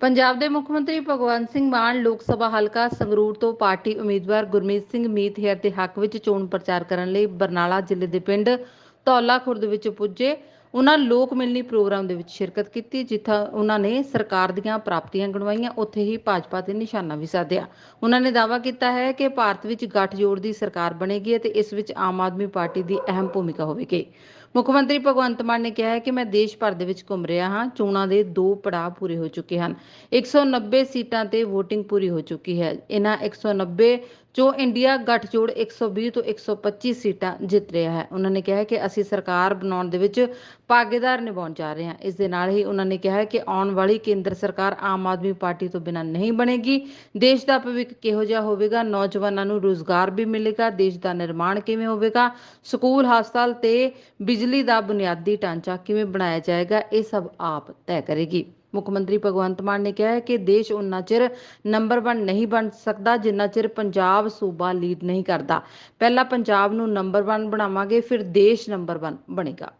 ਪੰਜਾਬ ਦੇ ਮੁੱਖ ਮੰਤਰੀ ਭਗਵੰਤ ਸਿੰਘ ਮਾਨ ਲੋਕ ਸਭਾ ਹਲਕਾ ਸੰਗਰੂਰ ਤੋਂ ਪਾਰਟੀ ਉਮੀਦਵਾਰ ਗੁਰਮੀਤ ਸਿੰਘ ਮੀਤ ਹੇਅਰ ਦੇ ਹੱਕ ਵਿੱਚ ਚੋਣ ਪ੍ਰਚਾਰ ਕਰਨ ਲਈ ਬਰਨਾਲਾ ਜ਼ਿਲ੍ਹੇ ਦੇ ਪਿੰਡ ਧੌਲਾ ਖੁਰਦ ਵਿੱਚ ਪੁੱਜੇ। ਉਹਨਾਂ ਲੋਕ ਮਿਲਣੀ ਪ੍ਰੋਗਰਾਮ ਦੇ ਵਿੱਚ ਸ਼ਿਰਕਤ ਕੀਤੀ, ਜਿੱਥੇ ਉਹਨਾਂ ਨੇ ਸਰਕਾਰ ਦੀਆਂ ਪ੍ਰਾਪਤੀਆਂ ਗਣਵਾਈਆਂ, ਉੱਥੇ ਹੀ ਭਾਜਪਾ ਤੇ ਨਿਸ਼ਾਨਾ ਵੀ ਸਾਧਿਆ। ਉਹਨਾਂ ਨੇ ਦਾਅਵਾ ਕੀਤਾ ਹੈ ਕਿ ਭਾਰਤ ਵਿੱਚ ਗੱਠਜੋੜ ਦੀ ਸਰਕਾਰ ਬਣੇਗੀ ਅਤੇ ਇਸ ਵਿੱਚ ਆਮ ਆਦਮੀ ਪਾਰਟੀ ਦੀ ਅਹਿਮ ਭੂਮਿਕਾ ਹੋਵੇਗੀ। ਮੁੱਖ ਮੰਤਰੀ ਭਗਵੰਤ ਮਾਨ ਨੇ ਕਿਹਾ ਹੈ ਕਿ ਮੈਂ ਦੇਸ਼ ਭਰ ਦੇ ਵਿੱਚ ਘੁੰਮ ਰਿਹਾ ਹਾਂ। ਚੋਣਾਂ ਦੇ ਦੋ ਪੜਾਅ ਪੂਰੇ ਹੋ ਚੁੱਕੇ ਹਨ। 190 ਸੀਟਾਂ ਤੇ VOTING ਪੂਰੀ ਹੋ ਚੁੱਕੀ ਹੈ। ਇਹਨਾਂ 190 ਚੋਂ ਇੰਡੀਆ ਗੱਠਜੋੜ 120 ਤੋਂ 125 ਸੀਟਾਂ ਜਿੱਤ ਰਿਹਾ ਹੈ। ਉਹਨਾਂ ਨੇ ਕਿਹਾ ਹੈ ਕਿ ਅਸੀਂ ਸਰਕਾਰ ਬਣਾਉਣ ਦੇ ਵਿੱਚ ਭਾਗੀਦਾਰ ਨਿਭਾਉਣ ਜਾ ਰਹੇ ਹਾਂ। ਇਸ ਦੇ ਨਾਲ ਹੀ ਉਹਨਾਂ ਨੇ ਕਿਹਾ ਹੈ ਕਿ ਆਉਣ ਵਾਲੀ ਕੇਂਦਰ ਸਰਕਾਰ ਆਮ ਆਦਮੀ ਪਾਰਟੀ ਤੋਂ ਬਿਨਾਂ ਨਹੀਂ ਬਣੇਗੀ। ਦੇਸ਼ ਦਾ ਭਵਿੱਖ ਕਿਹੋ ਜਿਹਾ ਹੋਵੇਗਾ? ਨੌਜਵਾਨਾਂ ਨੂੰ ਰੋਜ਼ਗਾਰ ਵੀ ਮਿਲੇਗਾ। ਦੇਸ਼ ਦਾ ਨਿਰਮਾਣ ਕਿਵੇਂ ਹੋਵੇਗਾ? ਸਕੂਲ, ਹਸਪਤਾਲ ਤੇ ਬਿਜਲੀ ਦਾ ਬੁਨਿਆਦੀ ਢਾਂਚਾ ਕਿਵੇਂ ਬਣਾਇਆ ਜਾਏਗਾ, ਇਹ ਸਭ ਆਪ ਤੈਅ ਕਰੇਗੀ। ਮੁੱਖ ਮੰਤਰੀ ਭਗਵੰਤ ਮਾਨ ਨੇ ਕਿਹਾ ਹੈ ਕਿ ਦੇਸ਼ ਉਨਾ ਚਿਰ ਨੰਬਰ 1 ਨਹੀਂ ਬਣ ਸਕਦਾ, ਜਿੰਨਾ ਚਿਰ ਪੰਜਾਬ ਸੂਬਾ ਲੀਡ ਨਹੀਂ ਕਰਦਾ। ਪਹਿਲਾਂ ਪੰਜਾਬ ਨੂੰ ਨੰਬਰ 1 ਬਣਾਵਾਂਗੇ, ਫਿਰ ਦੇਸ਼ ਨੰਬਰ 1 ਬਣੇਗਾ।